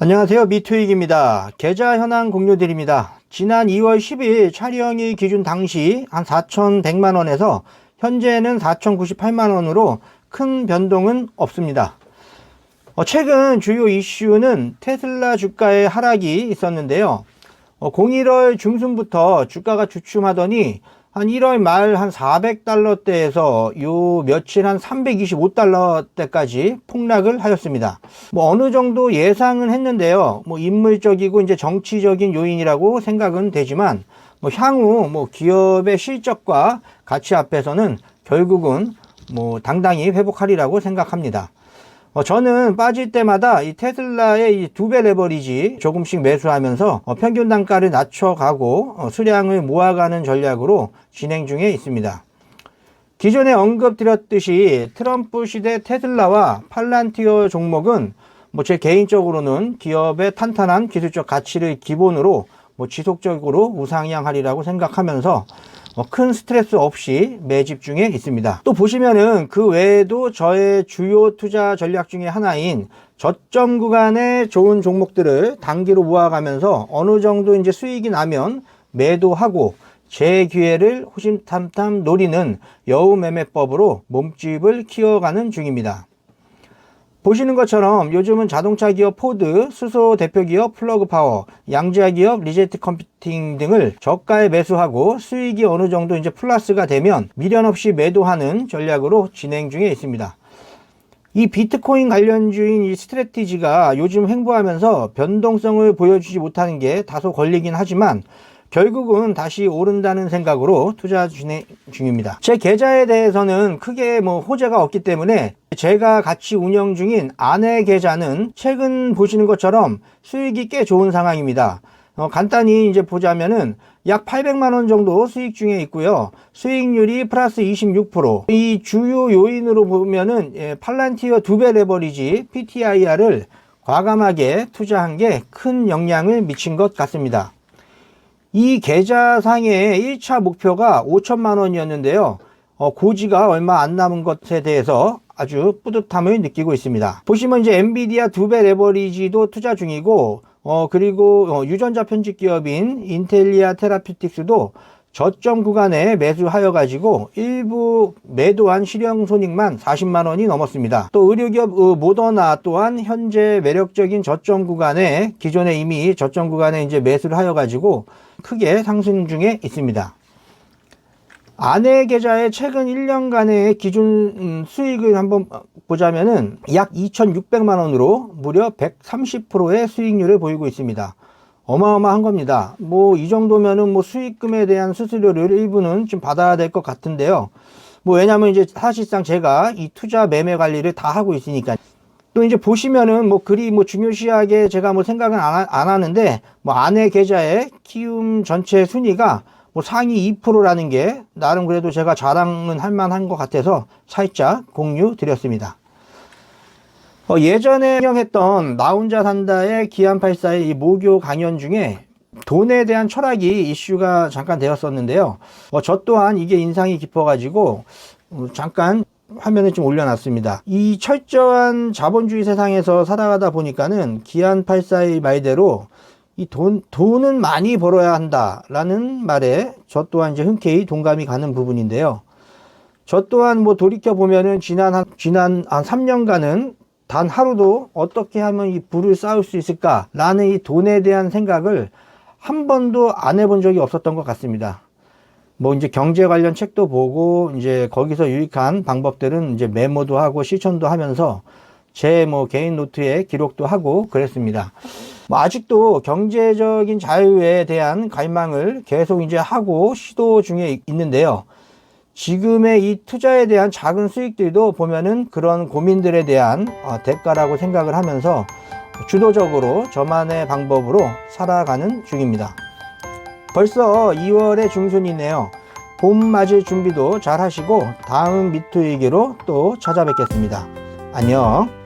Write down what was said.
안녕하세요. 미투익입니다. 계좌 현황 공유드립니다. 지난 2월 10일 촬영일 기준 당시 한 4,100만원에서 현재는 4,098만원으로 큰 변동은 없습니다. 어, 최근 주요 이슈는 테슬라 주가의 하락이 있었는데요. 어, 01월 중순부터 주가가 주춤하더니 한 1월 말 한 400달러대에서 요 며칠 한 325달러대까지 폭락을 하였습니다. 뭐 어느 정도 예상은 했는데요. 뭐 인물적이고 이제 정치적인 요인이라고 생각은 되지만 뭐 향후 뭐 기업의 실적과 가치 앞에서는 결국은 뭐 당당히 회복하리라고 생각합니다. 어, 저는 빠질 때마다 이 테슬라의 이 두 배 레버리지 조금씩 매수하면서 어, 평균 단가를 낮춰가고 어, 수량을 모아가는 전략으로 진행 중에 있습니다. 기존에 언급드렸듯이 트럼프 시대 테슬라와 팔란티어 종목은 뭐 제 개인적으로는 기업의 탄탄한 기술적 가치를 기본으로 뭐 지속적으로 우상향하리라고 생각하면서 어, 큰 스트레스 없이 매집 중에 있습니다. 또 보시면은 그 외에도 저의 주요 투자 전략 중에 하나인 저점 구간의 좋은 종목들을 단기로 모아가면서 어느 정도 이제 수익이 나면 매도하고 제 기회를 호심탐탐 노리는 여우 매매법으로 몸집을 키워가는 중입니다. 보시는 것처럼 요즘은 자동차 기업 포드, 수소 대표 기업 플러그 파워, 양자 기업 리제트 컴퓨팅 등을 저가에 매수하고 수익이 어느 정도 이제 플러스가 되면 미련 없이 매도하는 전략으로 진행 중에 있습니다. 이 비트코인 관련주인 이 스트레티지가 요즘 횡보하면서 변동성을 보여주지 못하는 게 다소 걸리긴 하지만 결국은 다시 오른다는 생각으로 투자 중입니다. 제 계좌에 대해서는 크게 뭐 호재가 없기 때문에 제가 같이 운영 중인 아내 계좌는 최근 보시는 것처럼 수익이 꽤 좋은 상황입니다. 어, 간단히 이제 보자면은 약 800만 원 정도 수익 중에 있고요. 수익률이 플러스 26%. 이 주요 요인으로 보면은 예, 팔란티어 두 배 레버리지 PTIR을 과감하게 투자한 게 큰 영향을 미친 것 같습니다. 이 계좌상의 1차 목표가 5천만 원이었는데요. 어, 고지가 얼마 안 남은 것에 대해서 아주 뿌듯함을 느끼고 있습니다. 보시면 이제 엔비디아 두 배 레버리지도 투자 중이고, 어, 그리고 어, 유전자 편집 기업인 인텔리아 테라피틱스도 저점 구간에 매수하여 가지고 일부 매도한 실형 손익만 40만 원이 넘었습니다. 또 의료기업 어, 모더나 또한 현재 매력적인 저점 구간에 기존에 이미 저점 구간에 이제 매수를 하여 가지고 크게 상승 중에 있습니다. 아내 계좌의 최근 1년간의 기준 음, 수익을 한번 보자면은 약 2,600만 원으로 무려 130%의 수익률을 보이고 있습니다. 어마어마한 겁니다. 뭐 이 정도면은 뭐 수익금에 대한 수수료를 일부는 좀 받아야 될 것 같은데요. 뭐 왜냐면 이제 사실상 제가 이 투자 매매 관리를 다 하고 있으니까 또 이제 보시면은 뭐 그리 뭐 중요시하게 제가 뭐 생각은 안, 하, 안 하는데 뭐 아내 계좌의 키움 전체 순위가 뭐 상위 2%라는 게 나름 그래도 제가 자랑은 할 만한 것 같아서 살짝 공유 드렸습니다. 어, 예전에 운영했던 나 혼자 산다의 기안84의 이 모교 강연 중에 돈에 대한 철학이 이슈가 잠깐 되었었는데요. 어, 저 또한 이게 인상이 깊어가지고 어, 잠깐 화면에 좀 올려놨습니다. 이 철저한 자본주의 세상에서 살아가다 보니까는 기안84의 말대로 이 돈, 돈은 많이 벌어야 한다라는 말에 저 또한 이제 흔쾌히 동감이 가는 부분인데요. 저 또한 뭐 돌이켜 보면은 지난 한, 지난 한 3년간은 단 하루도 어떻게 하면 이 부를 쌓을 수 있을까라는 이 돈에 대한 생각을 한 번도 안 해본 적이 없었던 것 같습니다. 뭐 이제 경제 관련 책도 보고 이제 거기서 유익한 방법들은 이제 메모도 하고 실천도 하면서 제 뭐 개인 노트에 기록도 하고 그랬습니다. 뭐 아직도 경제적인 자유에 대한 갈망을 계속 이제 하고 시도 중에 있는데요. 지금의 이 투자에 대한 작은 수익들도 보면은 그런 고민들에 대한 어, 대가라고 생각을 하면서 주도적으로 저만의 방법으로 살아가는 중입니다. 벌써 2월의 중순이네요. 봄 맞을 준비도 잘 하시고 다음 미투이기로 또 찾아뵙겠습니다. 안녕.